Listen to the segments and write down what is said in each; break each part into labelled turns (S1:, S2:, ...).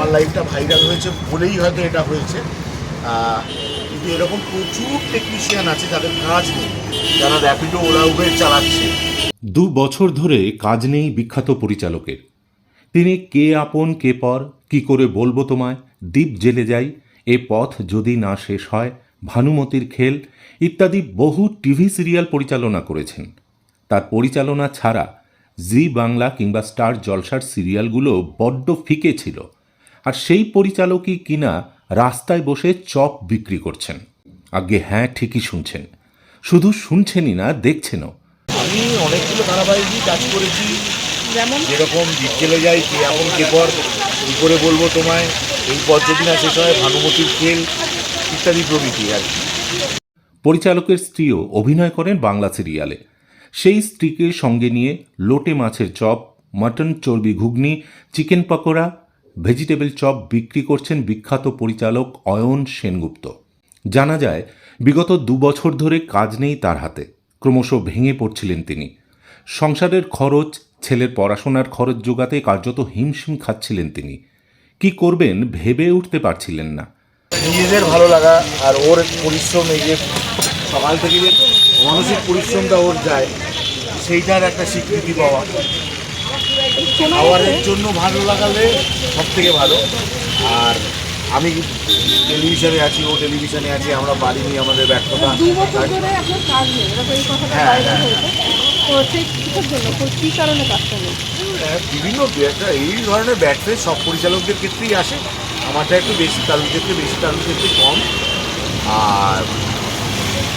S1: আমার লাইফটা ভাইরাল হয়েছে বলেই হয়তো এটা হয়েছে। কিন্তু এরকম প্রচুর টেকনিশিয়ান আছে, যাদের কাজ নেই, যারা র্যাপিডো ওলা উবের চালাচ্ছে।
S2: দু বছর ধরে কাজ নেই বিখ্যাত পরিচালকের। তিনি কে আপন, কে পর, কি করে বলব তোমায়, দ্বীপ জেলে যাই, এ পথ যদি না শেষ হয়, ভানুমতির খেল, ইত্যাদি বহু টিভি সিরিয়াল পরিচালনা করেছেন। তার পরিচালনা ছাড়া জি বাংলা কিংবা স্টার জলসার সিরিয়ালগুলো বড্ড ফিকে ছিল। আর সেই পরিচালকই কিনা রাস্তায় বসে চপ বিক্রি করছেন। আগে হ্যাঁ ঠিকই শুনছেন। শুধু শুনছেনই না দেখছেনও।
S1: আমি অনেকগুলো ধারাবাহিকই কাজ করেছি।
S3: যেমন?
S1: যেরকম জেলে যাই কে আপন কে পর কী করে বলব তোমায়? এই যদি না শেষ হয় ভানুমতির খেল ইত্যাদি প্রভৃতি আর কি।
S2: পরিচালকের স্ত্রীও অভিনয় করেন বাংলা সিরিয়ালে। সেই স্ত্রীকে সঙ্গে নিয়ে লোটে মাছের চপ মাটন চর্বি ঘুগনি চিকেন পকোড়া ভেজিটেবল চপ বিক্রি করছেন বিখ্যাত পরিচালক অয়ন সেনগুপ্ত। জানা যায়, বিগত দু বছর ধরে কাজ নেই তার হাতে। ক্রমশ ভেঙে পড়ছিলেন তিনি। সংসারের খরচ, ছেলের পড়াশোনার খরচ জোগাতে কার্যত হিমশিম খাচ্ছিলেন তিনি। কি করবেন ভেবে উঠতে পারছিলেন না।
S1: নিজেদের ভালো লাগা আর ওর পরিশ্রম, এই যে সকাল থেকে মানসিক পরিশ্রমটা ওর যায়, সেইটার একটা স্বীকৃতি পাওয়া। খাওয়ারের জন্য ভালো লাগালে সব থেকে ভালো। আর আমি টেলিভিশনে আছি ও টেলিভিশনে আছি আমরা পারিনি আমাদের ব্যর্থতা হ্যাঁ, হ্যাঁ।
S3: কারণে
S1: হ্যাঁ, বিভিন্ন এই ধরনের ব্যাটফেস সব পরিচালকদের ক্ষেত্রেই আসে। আমারটা একটু বেশি কারোর ক্ষেত্রে বেশি কারোর ক্ষেত্রে কম। আর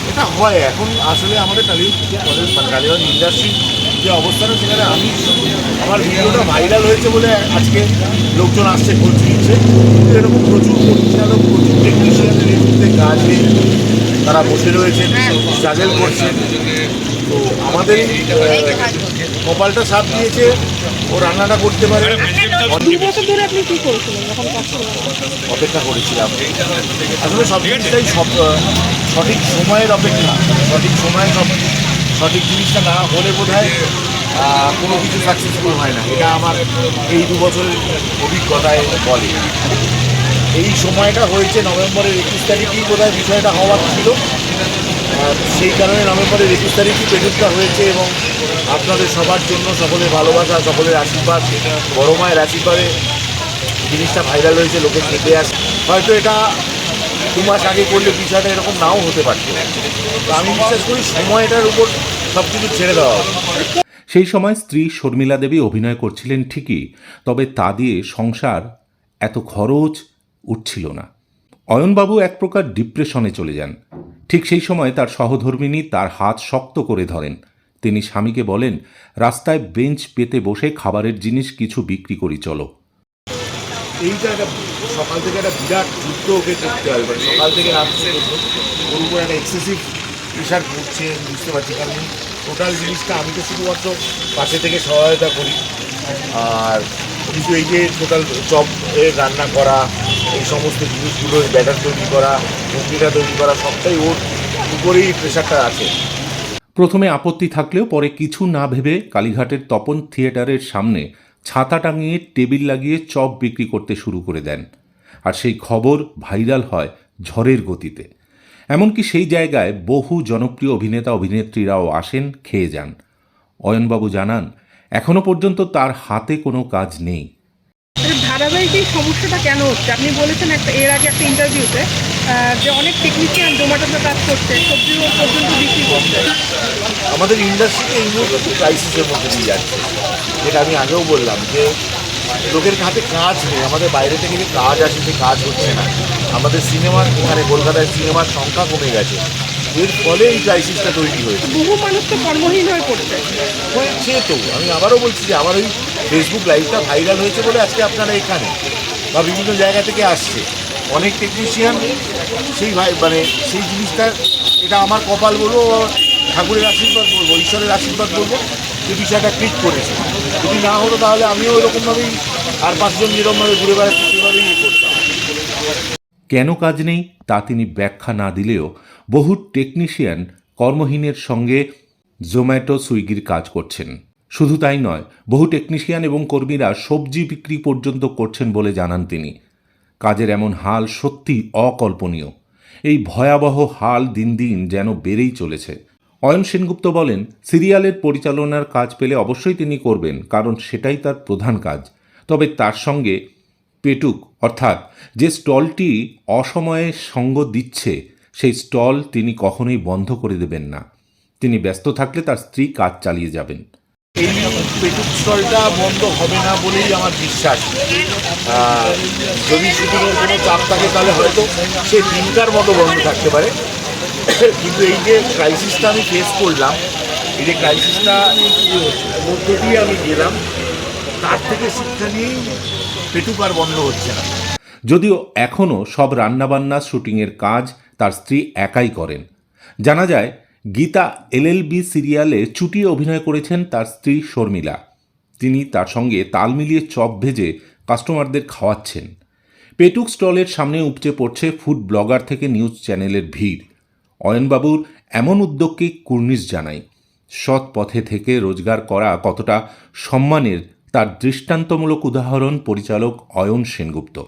S1: এটা হয় এখন আসলে আমাদের টালিউড আমাদের মানে টালিউড ইন্ডাস্ট্রির যে অবস্থাটা সেখানে আমি আমার ভিডিওটা ভাইরাল হয়েছে বলে আজকে লোকজন আসছে খোঁজ নিচ্ছে। কিন্তু এরকম প্রচুর পরিচালক প্রচুর টেকনিশিয়ানের মুহূর্তে কাজ নেই তারা বসে রয়েছেন স্ট্রাগল করছেন তো আমাদের কপালটা সাথ দিয়েছে ও রান্নাটা করতে পারে। অপেক্ষা করেছিলাম। আসলে সব জিনিসটাই সব সঠিক সময়ের অপেক্ষা। সঠিক সময়ে সব সঠিক জিনিসটা না হলে বোধ হয় কোনো কিছু সাকসেসফুল হয় না। এটা আমার এই দু বছরের অভিজ্ঞতায় বলে। এই সময়টা হয়েছে নভেম্বরের একুশ তারিখেই বোধ হয় বিষয়টা হওয়ার ছিল। সেই কারণে নভেম্বরের একুশ তারিখই পেজেন্টটা হয়েছে এবং আপনাদের সবার জন্য সকলের ভালোবাসা, সকলের আশীর্বাদ, বড় মায়ের আশীর্বাদে জিনিসটা ভাইরাল হয়েছে, লোকে খেতে আসে। হয়তো এটা দু মাস আগে করলে বিষয়টা এরকম নাও হতে পারত। আমি বিশ্বাস করি সময়টার উপর সব কিছু ছেড়ে দেওয়া
S2: সেই সময় স্ত্রী শর্মিলা দেবী অভিনয় করছিলেন ঠিকই তবে তা দিয়ে সংসার এত খরচ উঠছিল না। অয়নবাবু এক প্রকার ডিপ্রেশনে চলে যান। ঠিক সেই সময় তার সহধর্মিনী তার হাত শক্ত করে ধরেন। তিনি স্বামীকে বলেন রাস্তায় বেঞ্চ পেতে বসে খাবারের জিনিস কিছু বিক্রি করি চলো।
S1: এইটা একটা সকাল থেকে একটা বিরাট যুদ্ধ ওকে করতে হবে মানে সকাল থেকে রাত পর্যন্ত ওর উপর একটা এক্সেসিভ প্রেশার পড়ছে বুঝতে পারছি, কারণ টোটাল জিনিসটা আমি তো শুধুমাত্র পাশে থেকে সহায়তা করি। আর কিন্তু এই যে টোটাল চপ রান্না করা, এই সমস্ত জিনিসগুলো ব্যাটার তৈরি করা ঘুগনিটা তৈরি করা, সবটাই ওর উপরেই প্রেশারটা আছে।
S2: প্রথমে আপত্তি থাকলেও পরে কিছু না ভেবে কালীঘাটের তপন থিয়েটারের সামনে ছাতা টাঙিয়ে টেবিল লাগিয়ে চপ বিক্রি করতে শুরু করে দেন। আর সেই খবর ভাইরাল হয় ঝড়ের গতিতে। এমনকি সেই জায়গায় বহু জনপ্রিয় অভিনেতা অভিনেত্রীরাও আসেন খেয়ে যান। অয়নবাবু জানান এখনও পর্যন্ত তার হাতে কোনো কাজ নেই।
S3: আচ্ছা, ধারাবাহিক এই সমস্যাটা কেন হচ্ছে? আপনি বলেছেন একটা এর আগে একটা ইন্টারভিউতে যে অনেক টেকনিশিয়ান জোম্যাটোতে কাজ করছে সবজিও পর্যন্ত বিক্রি করছে।
S1: আমাদের ইন্ডাস্ট্রিতে এই মুহূর্তে ক্রাইসিসের মধ্যে দিয়ে যাচ্ছে। যেটা আমি আগেও বললাম যে লোকের হাতে কাজ নেই আমাদের বাইরে থেকে যে কাজ আসে সে কাজ হচ্ছে না। আমাদের সিনেমার মানে কলকাতায় সিনেমার সংখ্যা কমে গেছে। এর ফলে এই ক্রাইসিসটা তৈরি হয়েছে।
S3: বহু মানুষ তো কর্মহীন হয়ে পড়ছে।
S1: হয়েছে তো। আমি আবারও বলছি যে আমার ওই ফেসবুক লাইভটা ভাইরাল হয়েছে বলে আজকে আপনারা এখানে বা বিভিন্ন জায়গা থেকে আসছে। অনেক টেকনিশিয়ান সেই ভাই মানে সেই জিনিসটা এটা আমার কপাল বলব ঠাকুরের আশীর্বাদ বলব ঈশ্বরের আশীর্বাদ বলব। যে বিষয়টা ক্লিক করেছে। যদি না হতো তাহলে আমিও ওরকমভাবেই আর পাঁচজন যেরকমভাবে ঘুরে বেড়াচ্ছি, সেভাবেই ইয়ে
S2: কেন কাজ নেই তা তিনি ব্যাখ্যা না দিলেও বহু টেকনিশিয়ান কর্মহীনের সঙ্গে জোম্যাটো সুইগির কাজ করছেন। শুধু তাই নয়, বহু টেকনিশিয়ান এবং কর্মীরা সবজি বিক্রি পর্যন্ত করছেন বলে জানান তিনি। কাজের এমন হাল সত্যি অকল্পনীয়। এই ভয়াবহ হাল দিন দিন যেন বেড়েই চলেছে। অয়ন সেনগুপ্ত বলেন, সিরিয়ালের পরিচালনার কাজ পেলে অবশ্যই তিনি করবেন, কারণ সেটাই তার প্রধান কাজ। তবে তার সঙ্গে পেটুক, অর্থাৎ যে স্টলটি অসময়ে সঙ্গ দিচ্ছে, সেই স্টল তিনি কখনোই বন্ধ করে দেবেন না। তিনি ব্যস্ত থাকলে তার স্ত্রী কাজ চালিয়ে যাবেন।
S1: এই পেটুক স্টলটা বন্ধ হবে না বলেই আমার বিশ্বাস। যদি শুটিংয়ের কোনো চাপ থাকে তাহলে হয়তো সে তিনটার মতো বন্ধ থাকতে পারে। কিন্তু এই যে ক্রাইসিসটা আমি ফেস করলাম, এই যে ক্রাইসিসটা মধ্য দিয়ে আমি গেলাম, তার থেকে শিক্ষা নিয়েই পেটুক আর বন্ধ হচ্ছে না।
S2: যদিও এখনও সব রান্নাবান্না, শুটিংয়ের কাজ তার স্ত্রী একাই করেন। জানা যায়, গীতা এলএলবি সিরিয়ালে চুটিয়ে অভিনয় করেছেন তার স্ত্রী শর্মিলা। তিনি তার সঙ্গে তাল মিলিয়ে চপ ভেজে কাস্টমারদের খাওয়াচ্ছেন। পেটুক স্টলের সামনে উপচে পড়ছে ফুড ব্লগার থেকে নিউজ চ্যানেলের ভিড়। অয়নবাবুর এমন উদ্যোগকে কুর্নিশ জানাই। সৎ পথে থেকে রোজগার করা কতটা সম্মানের তার দৃষ্টান্তমূলক উদাহরণ পরিচালক অয়ন সেনগুপ্ত।